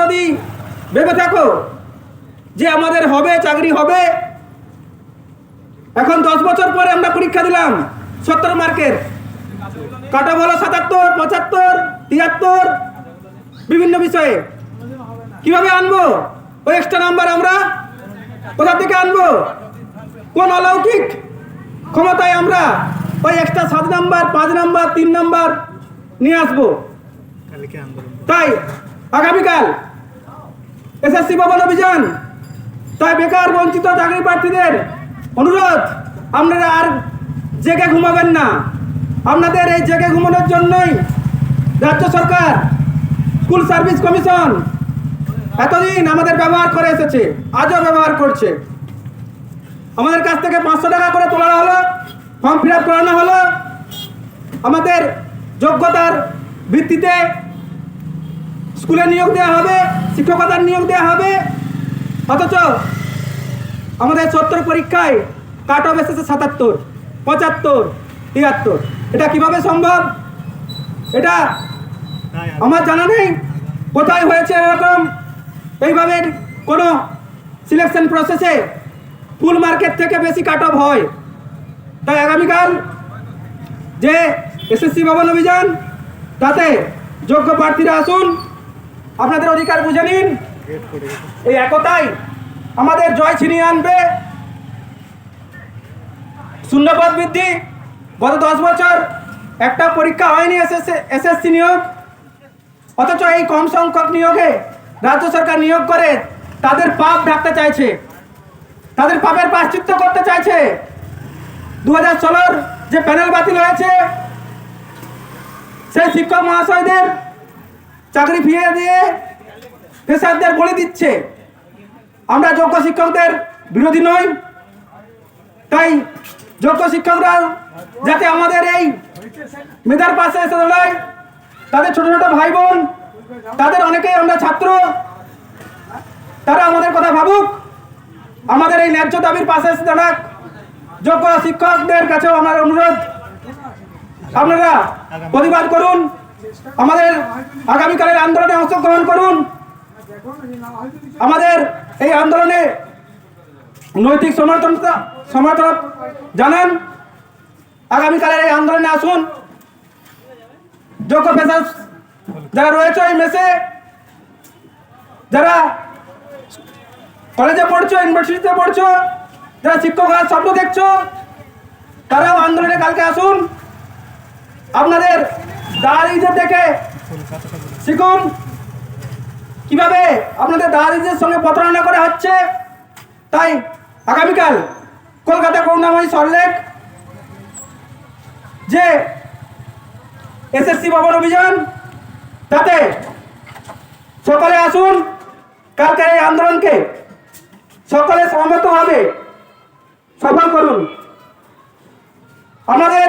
যদি ভেবে থাকো যে আমাদের হবে চাকরি হবে এখন দশ বছর পরে আমরা পরীক্ষা দিলাম সত্তর মার্কের। কাটা হলো সাতাত্তর পঁচাত্তর তিয়াত্তর বিভিন্ন বিষয়ে। কীভাবে আনব? ওই এক্সট্রা নাম্বার আমরা কোথা থেকে আনব? কোন অলৌকিক ক্ষমতায় আমরা ওই এক্সট্রা সাত নাম্বার পাঁচ নাম্বার তিন নাম্বার নিয়ে আসব। তাই আগামীকাল এসএসসি ভবন অভিযান। তাই বেকার, বঞ্চিত চাকরি প্রার্থীদের অনুরোধ, আপনারা আর জেগে ঘুমাবেন না। আপনাদের এই জেগে ঘুমানোর জন্যই রাজ্য সরকার, স্কুল সার্ভিস কমিশন এতদিন আমাদের ব্যবহার করে এসেছে, আজও ব্যবহার করছে। আমাদের কাছ থেকে পাঁচশো টাকা করে তোলা হলো, ফর্ম ফিল আপ করানো হলো। আমাদের যোগ্যতার ভিত্তিতে স্কুলে নিয়োগ দেওয়া হবে, শিক্ষকতার নিয়োগ দেওয়া হবে। অথচ আমাদের সত্তর পরীক্ষায় কাট অফ এসেছে সাতাত্তর, পঁচাত্তর, তিয়াত্তর। এটা কীভাবে সম্ভব? এটা আমার জানা নেই। কোথায় হয়েছে এরকম? এইভাবে কোনো সিলেকশন প্রসেসে ফুল মার্কেট থেকে বেশি কাট অফ হয়। তাই আগামীকাল যে এসএসসি ভবন অভিযান, তাতে যোগ্য প্রার্থীরা আসুন। আপনাদের অধিকার বুঝে নিন। এই একতাই আমাদের জয় ছিনিয়ে আনবে। শূন্যপদ বৃদ্ধি। গত দশ বছর একটা পরীক্ষা হয়নি এসএসসি নিয়োগ। অথচ এই কম সংখ্যক নিয়োগে রাজ্য সরকার নিয়োগ করে তাদের পাপ ঢাকতে চাইছে। তাদের পাপের প্রাশ্চিত্য করতে চাইছে। দু হাজার যে প্যানেল বাতিল হয়েছে, সেই শিক্ষক মহাশয়দের চাকরি ফিরিয়ে দিয়ে পেশারদের বলে দিচ্ছে। আমরা যোগ্য শিক্ষকদের বিরোধী নই। তাই যোগ্য শিক্ষকরা যাতে আমাদের এই মেধার পাশে এসে দাঁড়ায়, তাদের ছোট ছোট ভাই বোন তাদের অনেকেই আমরা ছাত্র, তারা আমাদের কথা ভাবুক। আমাদের এই ন্যায্য দাবির পাশে এসে দাঁড়াক। যোগ্য শিক্ষকদের কাছেও আমার অনুরোধ। আপনারা প্রতিবাদ করুন। আমাদের আগামীকালের আন্দোলনে অংশগ্রহণ করুন। আমাদের এই আন্দোলনে নৈতিক সমর্থন সমর্থন জানান। আগামীকালের এই আন্দোলনে আসুন। যোগ্য পেশা যারা রয়েছে এই মেসে যারা কলেজে পড়ছো, ইউনিভার্সিটিতে পড়ছো, যারা শিক্ষক হওয়ার স্বপ্ন দেখছ, তারাও আন্দোলনে কালকে আসুন। আপনাদের দাঁড়িয়ে দেখে শিখুন। কীভাবে আপনাদের দাঁড়িয়ে সঙ্গে প্রতারণা করা হচ্ছে? তাই আগামীকাল কলকাতা করুণাময়ী সরলেখ যে এসএসসি ভবন অভিযান, তাতে সকলে আসুন। কালকের এই আন্দোলনকে সকলে সহমতভাবে সফল করুন। আমাদের